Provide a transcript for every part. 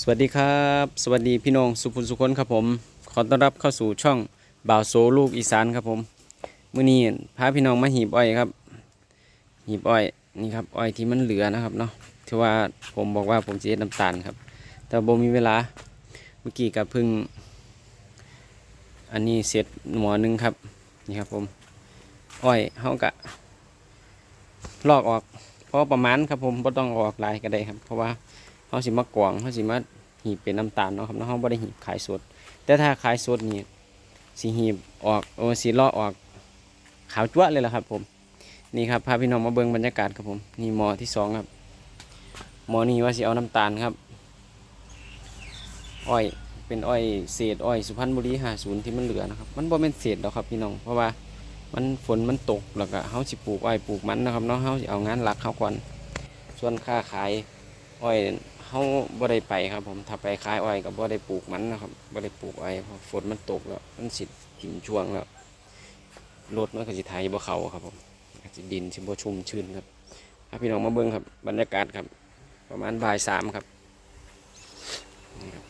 สวัสดีครับ สวัสดีพี่น้องสุขุมสุคนครับผม ขอต้อนรับเข้าสู่ช่องบ่าวโซลูกอีสานครับผมมื้อนี้พาพี่น้องมาหีบอ้อยครับ หีบอ้อยนี่ครับอ้อยที่มันเหลือนะครับเนาะที่ว่าผมบอกว่าผมจะเฮ็ดน้ำตาลครับ แต่บ่มีเวลาเมื่อกี้ก็เพิ่ง อันนี้เสร็จหมอหนึงครับนี่ครับผมอ้อยเฮากะลอกออกพอประมาณครับผมบ่ต้องอออกหลายก็ได้ครับ เพราะว่า เขาสิมากวางเขาสิมาหีบเป็นน้ำตาลเนาะครับเนาะเขาบ่ได้หีบขายสด แต่ถ้าขายสดนี่สิหีบออกโอ้สิเลาะออกขาวจั๊วเลยล่ะครับ ผมนี่ครับพาพี่น้องมาเบิ่งบรรยากาศครับผมนี่หมอที่สองครับหมอนี่ว่าสิเอาน้ำตาลครับอ้อยเป็นอ้อยเศษอ้อยสุพรรณบุรี50ที่มันเหลือนะครับ มันบ่แม่นเศษดอกครับพี่น้องเพราะว่ามันฝนมันตกแล้วก็เฮาสิปลูกอ้อยปลูกมันนะครับเนาะเฮาสิเอางานหลักเขาก่อนส่วนค่าขายอ้อย เฮาบ่ได้ไปครับ ผมถ้าไปขายอ้อยก็บ่ได้ปลูกมันนะครับบ่ได้ปลูกอ้อยเพราะฝนมันตกแล้ว มันสิถิ่มช่วงแล้วรถมันก็สิไถบ่เขาครับผมก็สิดินสิบ่ชุ่มชื้นครับถ้าพี่น้องมาเบิ่งครับ บรรยากาศครับ ประมาณบ่ายสามครับ นี่ครับ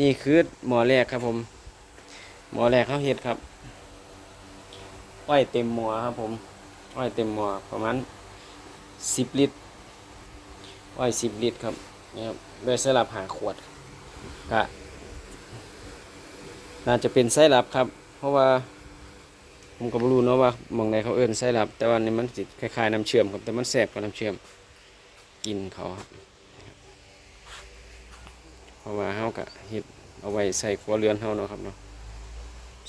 นี่คือหมอแรกครับผม หมอแรกเขาเฮ็ดครับอ้อยเต็มหม้อครับผมอ้อยเต็มหม้อประมาณ10ลิตรอ้อยสิบลิตรครับ นี่ครับโดยไส้ลับหาขวดก็น่าจะเป็นไส้ลับครับ เพราะว่าผมก็บ่รู้เนาะว่าหมองใดเขาเอิ้นไส้ลับ แต่ว่านี่มันสิคล้ายๆน้ำเชื่อมครับแต่มันแสบกว่าน้ำเชื่อมกินเขาครับเพราะว่าเฮาก็เฮ็ดเอาไว้ใส่ครัวเรือนเฮาเนาะครับเนาะ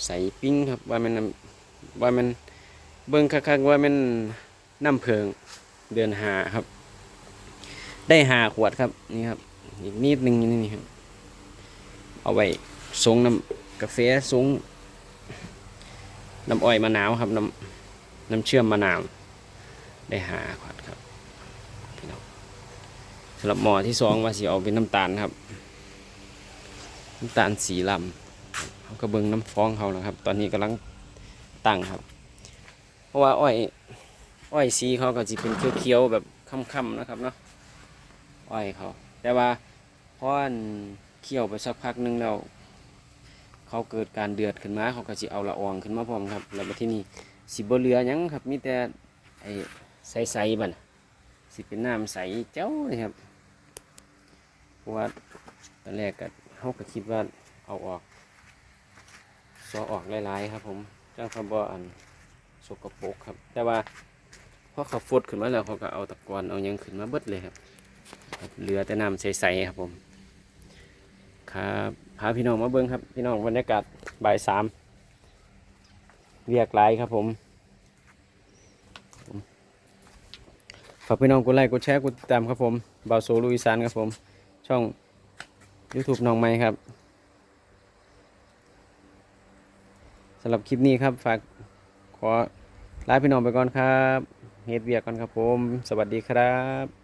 ใส่ปิ้งครับว่ามันว่ามันเบิ่งคักๆว่ามันน้ำเพิงเดือนหาครับ ได้หาขวดครับนี่ครับ อีกนิดนึงนี่ครับ เอาไว้สงน้ำกาแฟสงน้ำอ้อยมะนาวครับน้ำน้ำเชื่อมมะนาว ได้หาขวดครับพี่น้องสำหรับหมอที่สองว่าสิเอาเป็นน้ำตาลครับน้ำตาลสีลำเขาก็เบิ้งน้ำฟองเขานะครับ ตอนนี้กำลังตั้งครับ เพราะว่าอ้อยอ้อยสีเขาก็จะเป็นเขียวๆแบบค่ำๆนะครับเนาะ อ้อยเขา แต่ว่าพออันเคี่ยวไปสักพักหนึงแล้วเขาเกิดการเดือดขึ้นมาเขาก็สิเอาละอองขึ้นมาพร้อมครับแล้วบัดที่นี่สิบ่เหลือยังครับมีแต่ไอ้ใสๆบันสิเป็นน้ำใสเจ้าเลยครับเพราะว่าตอนแรกก็เขาก็คิดว่าเอาออกซอออกหลายๆครับผมจังเขาบ่อันสกปรกครับ แต่ว่าพอเขาฟดขึ้นมาแล้วเขาก็เอาตะกอนเอายังขึ้นมาเบิดเลยครับ เหลือแต่น้ำใสๆครับผม ครับพาพี่น้องมาเบิ้งครับ พี่น้องบรรยากาศบ่ายสามเรียกหลายครับผมฝากพี่น้องกดไลค์กดแชร์กดติดตามครับผมเบาโซลุยสานครับผม ช่อง YouTube น้องไม้ครับสำหรับคลิปนี้ครับฝากขอลาพี่น้องไปก่อนครับเฮ็ดเวียกก่อนครับผม สวัสดีครับ